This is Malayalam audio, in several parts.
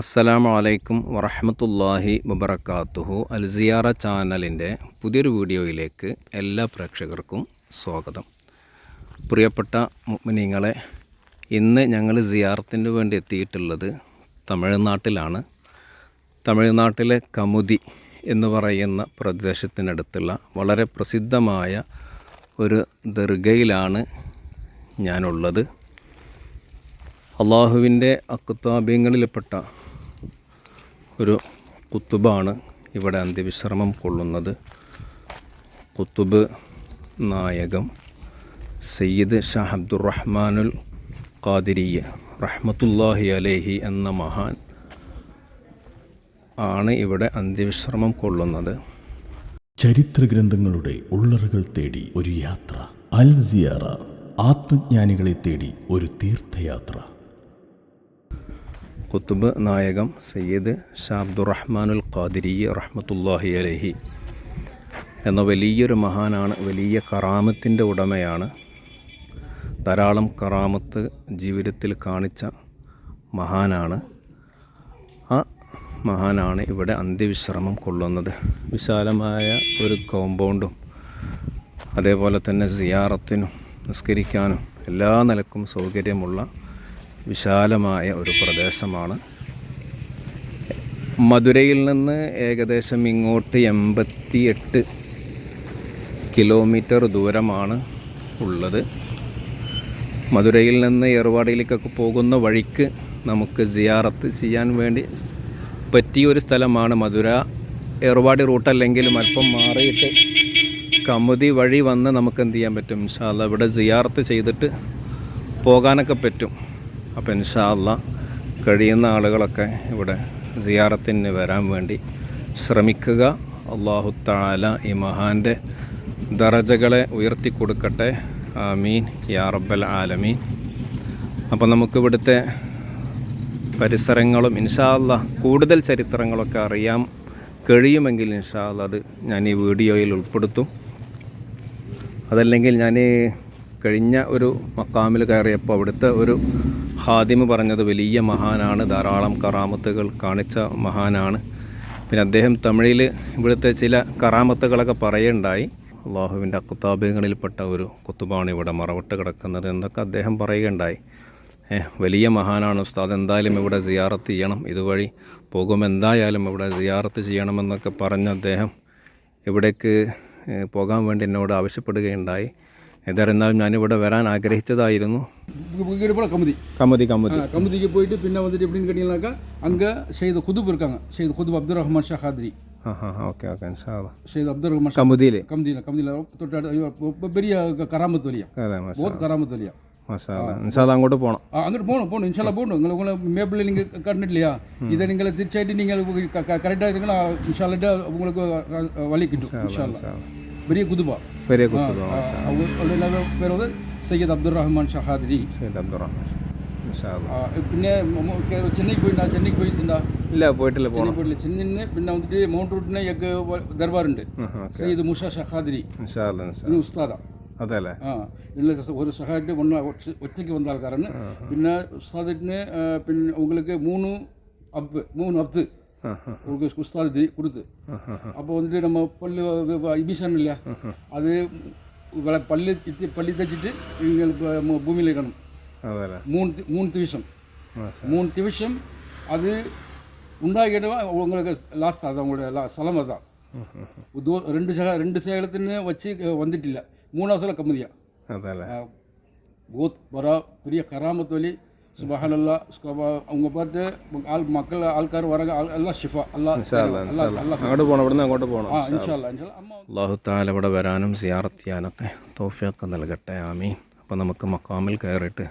അസ്സലാമു അലൈക്കും വറഹമത്തല്ലാഹി വബർക്കാത്തുഹു അൽസിയാറ ചാനലിന്റെ പുതിയൊരു വീഡിയോയിലേക്ക് എല്ലാ പ്രേക്ഷകർക്കും സ്വാഗതം. പ്രിയപ്പെട്ട മുഅ്മിനീങ്ങളെ ഇന്ന് ഞങ്ങൾ സിയാറത്തിന് വേണ്ടി എത്തിയിട്ടുള്ളത് തമിഴ്നാട്ടിലാണ്. തമിഴ്നാട്ടിലെ കമുതി എന്ന് പറയുന്ന പ്രദേശത്തിനടുത്തുള്ള വളരെ പ്രസിദ്ധമായ ഒരു ദർഗയിലാണ് ഞാനുള്ളത്. അള്ളാഹുവിന്റെ അക്കുത്താബ്യങ്ങളിൽപ്പെട്ട ഒരു കുത്തുബാണ് ഇവിടെ അന്ത്യവിശ്രമം കൊള്ളുന്നത്. കുത്തുബ് നായകം സയ്യിദ് ഷാ അബ്ദുറഹ്മാനുൽ ഖാദിരിയ റഹ്മത്തുല്ലാഹി അലേഹി എന്ന മഹാൻ ആണ് ഇവിടെ അന്ത്യവിശ്രമം കൊള്ളുന്നത്. ചരിത്രഗ്രന്ഥങ്ങളുടെ ഉള്ളറകൾ തേടി ഒരു യാത്ര അൽ സിയാറ ആത്മജ്ഞാനികളെ തേടി ഒരു തീർത്ഥയാത്ര. കുത്തുബ് നായകം സയ്യിദ് ഷാ അബ്ദുറഹ്മാനുൽ ഖാദിരി റഹ്മത്തുല്ലാഹി അലഹി എന്ന വലിയൊരു മഹാനാണ് വലിയ കറാമത്തിന്റെ ഉടമയാണ്. ധാരാളം കറാമത്ത് ജീവിതത്തിൽ കാണിച്ച മഹാനാണ്. ആ മഹാനാണ് ഇവിടെ അന്ത്യവിശ്രമം കൊള്ളുന്നത്. വിശാലമായ ഒരു കോമ്പൗണ്ടും അതേപോലെ തന്നെ സിയാറത്തിനും നിസ്കരിക്കാനും എല്ലാ നിലക്കും സൗകര്യമുള്ള വിശാലമായ ഒരു പ്രദേശമാണ്. മധുരയിൽ നിന്ന് ഏകദേശം ഇങ്ങോട്ട് എൺപത്തി എട്ട് കിലോമീറ്റർ ദൂരമാണ് ഉള്ളത്. മധുരയിൽ നിന്ന് ഏർവാടിയിലേക്കൊക്കെ പോകുന്ന വഴിക്ക് നമുക്ക് സിയാറത്ത് ചെയ്യാൻ വേണ്ടി പറ്റിയൊരു സ്ഥലമാണ് മധുര. ഏർവാടി റൂട്ടല്ലെങ്കിലും അല്പം മാറിയിട്ട് കമുതി വഴി വന്ന് നമുക്ക് എന്ത് ചെയ്യാൻ പറ്റും? ഇൻഷാല്ല ഇവിടെ സിയാറത്ത് ചെയ്തിട്ട് പോകാനൊക്കെ പറ്റും. അപ്പോൾ ഇൻഷാല്ല കഴിയുന്ന ആളുകളൊക്കെ ഇവിടെ സിയാറത്തിന് വരാൻ വേണ്ടി ശ്രമിക്കുക. അള്ളാഹു താല ഈ മഹാന്റെ ദറജകളെ ഉയർത്തി കൊടുക്കട്ടെ. ആമീൻ. യാ റബ്ബൽ ആലമീൻ. അപ്പോൾ നമുക്കിവിടുത്തെ പരിസരങ്ങളും ഇൻഷാല്ല കൂടുതൽ ചരിത്രങ്ങളൊക്കെ അറിയാം. കഴിയുമെങ്കിൽ ഇൻഷാല്ല അത് ഞാൻ ഈ വീഡിയോയിൽ ഉൾപ്പെടുത്തും. അതല്ലെങ്കിൽ ഞാൻ കഴിഞ്ഞ ഒരു മക്കാമിൽ കയറിയപ്പോൾ അവിടുത്തെ ഒരു ഹാദിമ് പറഞ്ഞത് വലിയ മഹാനാണ് ധാരാളം കറാമത്തുകൾ കാണിച്ച മഹാനാണ്. പിന്നെ അദ്ദേഹം തമിഴിൽ ഇവിടുത്തെ ചില കറാമത്തുകളൊക്കെ പറയുണ്ടായി അള്ളാഹുവിന്റെ അക്കുത്താബികളിൽപ്പെട്ട ഒരു കുത്തുബാണ് ഇവിടെ മറവിട്ട് കിടക്കുന്നത് എന്നൊക്കെ അദ്ദേഹം പറയുകയുണ്ടായി. വലിയ മഹാനാണ് ഉസ്താദ്. എന്തായാലും ഇവിടെ സിയാറത്ത് ചെയ്യണം. ഇതുവഴി പോകുമ്പോൾ എന്തായാലും ഇവിടെ സിയാറത്ത് ചെയ്യണമെന്നൊക്കെ പറഞ്ഞ അദ്ദേഹം ഇവിടേക്ക് പോകാൻ വേണ്ടി എന്നോട് ആവശ്യപ്പെടുകയുണ്ടായി. ഏതായിരുന്നാലും ഞാനിവിടെ വരാൻ ആഗ്രഹിച്ചതായിരുന്നു இங்கே போல கமுதி കമതി കമതി ஆ, கமுதிக்கு போயிட்டு பின்ன வந்துட்டு எப்படின்னு கேட்டிங்கனாக்கா அங்கே ஷெய்து குதுப் இருக்காங்க ஷெய்து குதுப் அப்துல் ரஹ்மான் ஷா ஹாத்ரி ആ ഹാ ഓക്കെ ഓക്കെ ഇൻഷാല്ല ஷெய்து அப்துல் ரஹ்மான் ஷா കമുതിയിൽ கமுதியில் கமுதியில் தொட்டு அடுத்து ஐயோ, ரொம்ப பெரிய க- கராமத் வழியா അതെ മാഷാ போத் கராமத் வழியா മാഷാ ഇൻഷാല്ല അങ്ങോട്ട് പോകണം ஆ, அங்கிட்டு போகணும் போகணும் இன்ஷால்லா போகணும் உங்களை உங்களை மேப்பில் நீங்கள் கட்டணும் இல்லையா இதை நீங்கள் திருச்சாயிட்டு நீங்கள் கரெக்டாக இருக்கீங்களா இன்ஷால்லாட்டு உங்களுக்கு ர- வழி கிட்டும் இன்ஷால்லா பெரிய குதுபா പെരിയ കുത്തുബ ஆ, அவங்க அவருடைய பேர் வந்து சையத் அப்துல் ரஹ்மான் ஷா ஹாத்ரி സയ്യിദ് അബ്ദുറഹ്മാൻ ഇൻഷാല്ല ஆ, பின்ன மொ- கே- சென்னைக்கு போயிட்டா சென்னைக்கு போயிருந்தா ഇല്ല പോയിട്ടില്ല പോകണം ചെന്നൈ പോയിട്ടില്ല ചെന്നൈന്ന് പിന്നെ വന്നിട്ട് മൗണ്ട് റൂട്ടിന് എക്ക് ദർബാറുണ്ട് സയ്യിദ് മുഷ ഷഹാദിരി ഇൻഷാല്ല ഇൻഷാ ഇത് ഉസ്താദാ അതെ അല്ലേ ആ ഇതിൽ ഒരു സഹായിട്ട് ഒന്ന് ഒറ്റ- ഒറ്റയ്ക്ക് വന്ന ആൾക്കാരാണ് പിന്നെ ഉസ്താദിന് ആ, പിന്നെ உங்களுக்கு மூணு அப்பு மூணு அப்து ആ ആ உங்களுக்கு உஸ்தாது கொடுத்து. அப்போ வந்துட்டு நம்ம பல்லு இபிஷன் இல்லையா? அது விளை பல்லு இட்டு பள்ளி தைச்சிட்டு எங்களுக்கு பூமியில் இருக்கணும். மூணு மூணு திவிஷம் மூணு திவிஷம் அது உண்டாகிடுவா உங்களுக்கு லாஸ்ட் அது அவங்களுடைய லா சலம் அதுதான். ரெண்டு சக ரெண்டு சேகலத்துன்னு வச்சு வந்துட்டில்ல மூணாவது சில கம்மிதியா. அதால். கோத் வரா பெரிய கராமத் வலி சுபஹானல்லா அவங்க பார்த்து ஆள் மக்கள் ஆள்கார் வராங்க ஆள் எல்லாம் ஷிஃபா அல்லா ഇൻഷാല്ല அல்லா ഇൻഷാല്ല அல்லா അങ്ങോട്ട് പോകണം ഇവിടുന്ന് അങ്ങോട്ട് പോകണം ஆ இன்ஷா அல்லா இன்ஷா அல்லா. அம்மா അള്ളാഹു താല ഇവിടെ വരാനും സിയാറത്ത് ചെയ്യാനൊക്കെ തോഫിയൊക്കെ നൽകട്ടെ ആമീൻ അപ്പോൾ നമുക്ക് മക്കാമിൽ കയറിയിട്ട്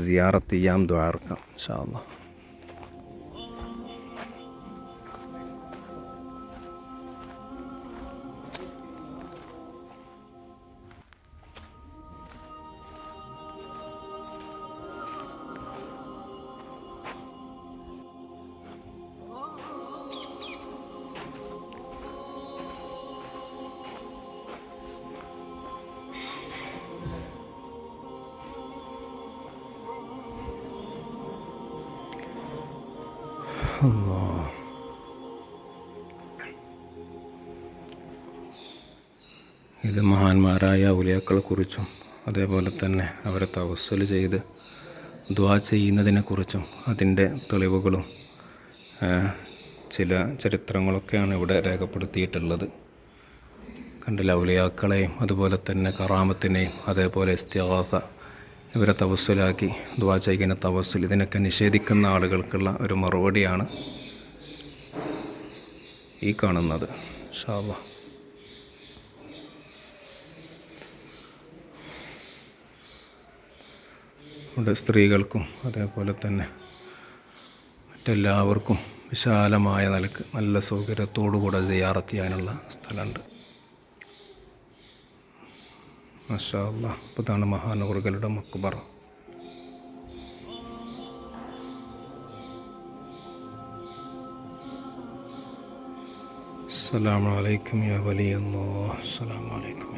സിയാറത്ത് ചെയ്യാം ദ്വാർക്കാം ഇൻഷാ അല്ലാ ഇത് മഹാന്മാരായ ഔലിയാക്കളെക്കുറിച്ചും അതേപോലെ തന്നെ അവരെ തവസ്സൽ ചെയ്ത് ദ്വാ ചെയ്യുന്നതിനെക്കുറിച്ചും അതിന്റെ തെളിവുകളും ചില ചരിത്രങ്ങളൊക്കെയാണ് ഇവിടെ രേഖപ്പെടുത്തിയിട്ടുള്ളത്. കണ്ടില്ല ഔലിയാക്കളെയും അതുപോലെ തന്നെ കറാമത്തിനെയും അതേപോലെ ഇസ്തിഹാസ ഇവരെ തവസ്സലാക്കി ദ്വാ ചെയ്യുന്ന തവസ്സുൽ. ഇതിനൊക്കെ നിഷേധിക്കുന്ന ആളുകൾക്കുള്ള ഒരു മറുപടിയാണ് ഈ കാണുന്നത്. ഷാവ ഇവിടെ സ്ത്രീകൾക്കും അതേപോലെ തന്നെ മറ്റെല്ലാവർക്കും വിശാലമായ നിലയ്ക്ക് നല്ല സൗകര്യത്തോടുകൂടെ സിയാറത്ത് ചെയ്യാനുള്ള സ്ഥലമുണ്ട്. മഷാല്ല അപ്പോൾ ഇതാണ് മഹാനൂറുകളുടെ മക്ബറ. അസ്സാം വലൈക്കും യാ വലിയ അല്ലാ അസ്സാം വലൈക്കും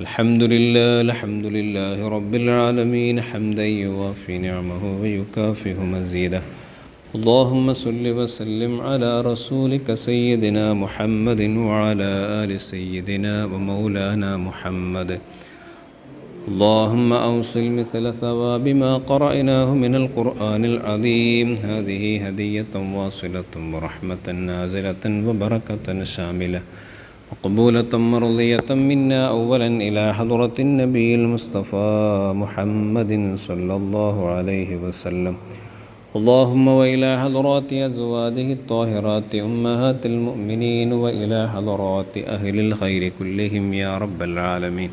الحمد لله الحمد لله رب العالمين حمدا يوافي نعمه ويكافئ مزيده. اللهم صل وسلم على رسولك سيدنا محمد وعلى آل سيدنا ومولانا محمد. اللهم أوصل مثل ثواب ما قرأناه من القرآن العظيم. هذه هدية واصلة ورحمة نازلة وبركة شاملة. مقبولة مرضية منا أولا إلى حضرة النبي المصطفى محمد صلى الله عليه وسلم. اللهم وإلى حضرات أزواجه الطاهرات أمهات المؤمنين وإلى حضرات أهل الخير كلهم يا رب العالمين.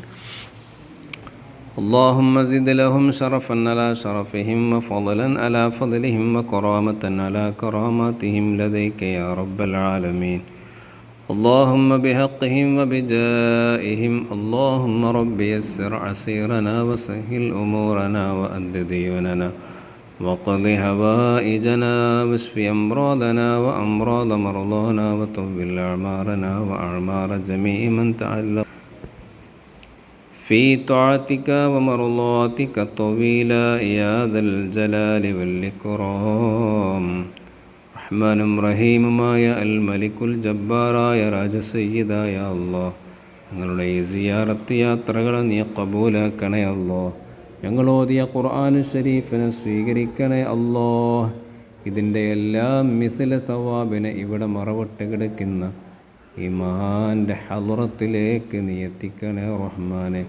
اللهم زد لهم شرفا على شرفهم وفضلا على فضلهم وكرامة على كراماتهم لديك يا رب العالمين. اللهم بحقهم وبجائهم اللهم رب يسر عسيرنا وسهل أمورنا وأد ديوننا وقض هوائجنا واشف أمراضنا وأمراض مرضانا وطول أعمارنا وأعمار جميع من تعلق. في طاعتك ومرضاتك طويلا يا ذا الجلال والإكرام. റഹ്മാനും റഹീമുമായ അൽ മലിക്കുൽ ജബ്ബാറായ രാജസയ്യിദായ അല്ലോ ഞങ്ങളുടെ ഈ സിയാറത്ത് യാത്രകളെ നീ കബൂലാക്കണേ അല്ലോ ഞങ്ങളോതിയ ഖുർആാനു ഷരീഫിനെ സ്വീകരിക്കണേ അല്ലോ ഇതിന്റെ എല്ലാ മിസില സവാബിനെ ഇവിടെ മറവിട്ട് കിടക്കുന്ന ഈ മഹാന്റെ ഹലുറത്തിലേക്ക് നീ എത്തിക്കണേ റഹ്മാനെ.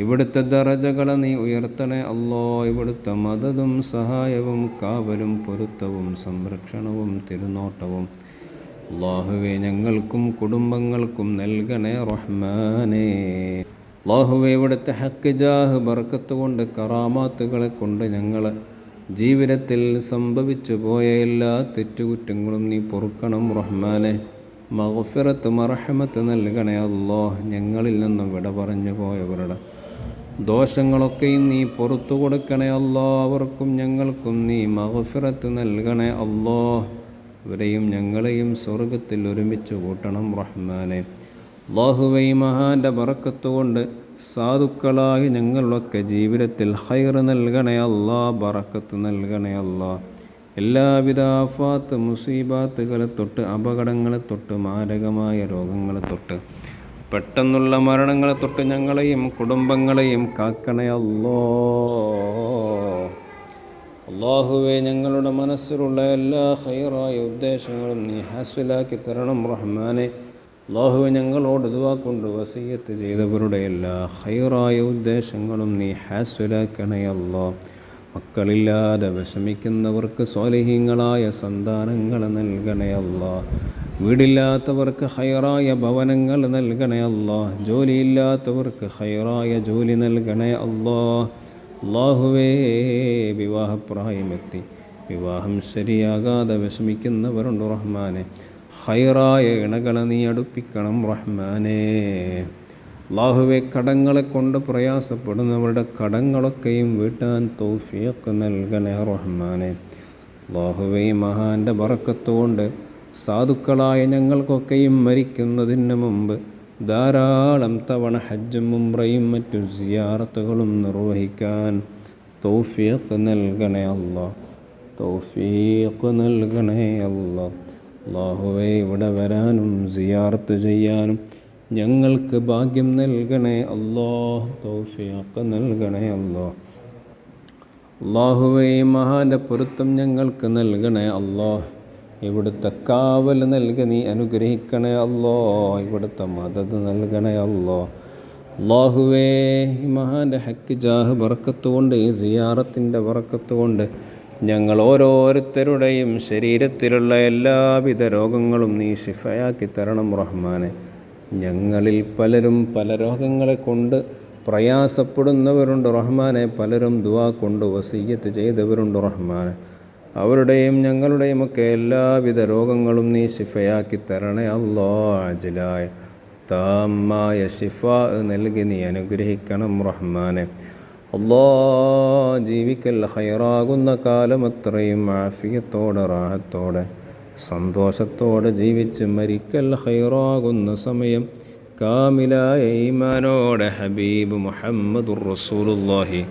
ഇവിടുത്തെ ദറജകളെ നീ ഉയർത്തണേ അല്ലോ. ഇവിടുത്തെ മദതും സഹായവും കാവലും പൊരുത്തവും സംരക്ഷണവും തിരുനോട്ടവും. അള്ളാഹുവെ ഞങ്ങൾക്കും കുടുംബങ്ങൾക്കും നൽകണേ റഹ്മാനേ. അള്ളാഹുവെ ഇവിടുത്തെ ഹക്ക് ജാഹ് ബർക്കത്ത് കൊണ്ട് കറാമാത്തുകളെ കൊണ്ട് ഞങ്ങൾ ജീവിതത്തിൽ സംഭവിച്ചു പോയ എല്ലാ തെറ്റുകുറ്റങ്ങളും നീ പൊറുക്കണം റഹ്മാനെ. മഹഫിറത്ത് മറഹമത്ത് നൽകണേ അല്ലോ ഞങ്ങളിൽ നിന്നും വിട പറഞ്ഞു പോയവരുടെ ദോഷങ്ങളൊക്കെയും നീ പുറത്തു കൊടുക്കണേ അല്ലോ അവർക്കും ഞങ്ങൾക്കും നീ മഹഫിറത്ത് നൽകണേ അല്ലോ. ഇവരെയും ഞങ്ങളെയും സ്വർഗത്തിൽ ഒരുമിച്ച് കൂട്ടണം റഹ്മാനെ. അള്ളാഹുവൈ മഹാന്റെ ബറക്കത്തുകൊണ്ട് സാധുക്കളായി ഞങ്ങളൊക്കെ ജീവിതത്തിൽ ഹൈർ നൽകണേ അല്ലാ ബറക്കത്ത് നൽകണേ അല്ലാ. എല്ലാവിധ ആഫാത്ത് മുസീബാത്തുകളെ തൊട്ട് അപകടങ്ങളെ തൊട്ട് മാരകമായ രോഗങ്ങളെ തൊട്ട് പെട്ടെന്നുള്ള മരണങ്ങളെ തൊട്ട് ഞങ്ങളെയും കുടുംബങ്ങളെയും കാക്കണേ അല്ലോ. അള്ളാഹുവെ ഞങ്ങളുടെ മനസ്സിലുള്ള എല്ലാ ഹൈറായ ഉദ്ദേശങ്ങളും നീ ഹാസ്വലാക്കി തരണം റഹ്മാനെ. അള്ളാഹുവെ ഞങ്ങളോട് ഇതുവാക്കൊണ്ട് വസീയത്ത് ചെയ്തവരുടെ എല്ലാ ഹൈറായ ഉദ്ദേശങ്ങളും നീ ഹാസിലാക്കണേ അല്ലോ. മക്കളില്ലാതെ വിഷമിക്കുന്നവർക്ക് സ്വാലിഹീങ്ങളായ സന്താനങ്ങൾ നൽകണേ വീടില്ലാത്തവർക്ക് ഹൈറായ ഭവനങ്ങൾ നൽകണേ ജോലിയില്ലാത്തവർക്ക് ഹൈറായ ജോലി നൽകണേ അല്ലാ. അള്ളാഹുവേ വിവാഹപ്രായമെത്തി. വിവാഹം ശരിയാകാതെ വിഷമിക്കുന്നവരുണ്ട് റഹ്മാനെ. ഹൈറായ ഇണകളെ നീ അടുപ്പിക്കണം റഹ്മാനേ. അള്ളാഹുവെ കടങ്ങളെ കൊണ്ട് പ്രയാസപ്പെടുന്നവരുടെ കടങ്ങളൊക്കെയും വീട്ടാൻ തൗഫീഖ് നൽകണേ റഹ്മാനെ. അള്ളാഹുവെ മഹാന്റെ ബറക്കത്തുകൊണ്ട് സാധുക്കളായ ഞങ്ങൾക്കൊക്കെയും മരിക്കുന്നതിന് മുമ്പ് ധാരാളം തവണ ഹജ്ജും മുംറയും മറ്റു സിയാറത്തുകളും നിർവഹിക്കാൻ തൗഫീഖ് നൽകണേ അള്ളാഹ്. തൗഫീഖ് നൽകണേ അള്ളാഹ്. അള്ളാഹുവെ ഇവിടെ വരാനും സിയാറത്ത് ചെയ്യാനും ഞങ്ങൾക്ക് ഭാഗ്യം നൽകണേ അല്ലോ. തോഫിയാക്ക നൽകണേ അല്ലോ. അള്ളാഹുവേ മഹാന്റെ പൊരുത്തം ഞങ്ങൾക്ക് നൽകണേ അല്ലോ. ഇവിടുത്തെ കാവൽ നൽകി നീ അനുഗ്രഹിക്കണേ അല്ലോ. ഇവിടുത്തെ മദത് നൽകണേ അല്ലോ. അള്ളാഹുവേ മഹാന്റെ ഹക്ക് ജാഹ് വറക്കത്തുകൊണ്ട് ഈ സിയാറത്തിന്റെ വറക്കത്തുകൊണ്ട് ഞങ്ങൾ ഓരോരുത്തരുടെയും ശരീരത്തിലുള്ള എല്ലാവിധ രോഗങ്ങളും നീ ശിഫയാക്കി തരണം റഹ്മാനെ. ഞങ്ങളിൽ പലരും പല രോഗങ്ങളെ കൊണ്ട് പ്രയാസപ്പെടുന്നവരുണ്ട് റഹ്മാനെ. പലരും ദുവാ കൊണ്ട് വസീയത്ത് ചെയ്തവരുണ്ട് റഹ്മാനെ. അവരുടെയും ഞങ്ങളുടെയും ഒക്കെ എല്ലാവിധ രോഗങ്ങളും നീ ശിഫയാക്കി തരണേ അല്ലോ അജിലായ. താമായ ശിഫ നൽകി നീ അനുഗ്രഹിക്കണം റഹ്മാനെ. അല്ലോ ജീവിക്കൽ ഹൈറാകുന്ന കാലം അത്രയും ആഫിയത്തോടെ റാഹത്തോടെ. സന്തോഷത്തോടെ ജീവിച്ച് മരിക്കൽ ഹൈറാകുന്ന സമയം. കാമിലായ ഈമാനോടെ ഹബീബ് മുഹമ്മദുർ റസൂലുല്ലാഹി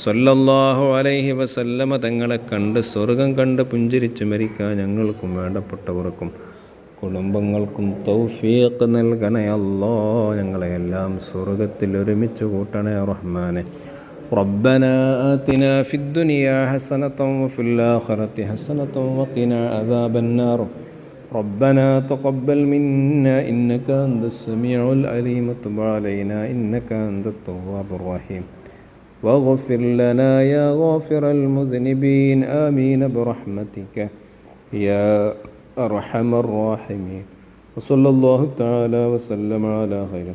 സ്വല്ലല്ലാഹു അലൈഹി വസല്ലമ തങ്ങളെ കണ്ട് സ്വർഗം കണ്ട് പുഞ്ചിരിച്ച് മരിക്കാൻ ഞങ്ങൾക്കും വേണ്ടപ്പെട്ടവർക്കും കുടുംബങ്ങൾക്കും തൗഫീഖ് നൽകണേ അല്ലോ ഞങ്ങളെയെല്ലാം സ്വർഗത്തിൽ ഒരുമിച്ച് കൂട്ടണേ റഹ്മാനെ. ربنا آتنا في الدنيا حسنة وفي الآخرة حسنة وقنا عذاب النار. ربنا تقبل منا إنك أنت السميع العليم. وتب علينا إنك أنت التواب الرحيم. واغفر لنا يا غافر المذنبين. آمين برحمتك يا أرحم الراحمين. وصلى الله تعالى وسلم على خير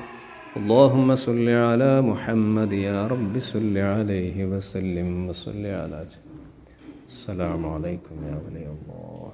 اللهم صل على محمد يا رب صل عليه وسلم وصل على السلام عليكم يا ولي الله.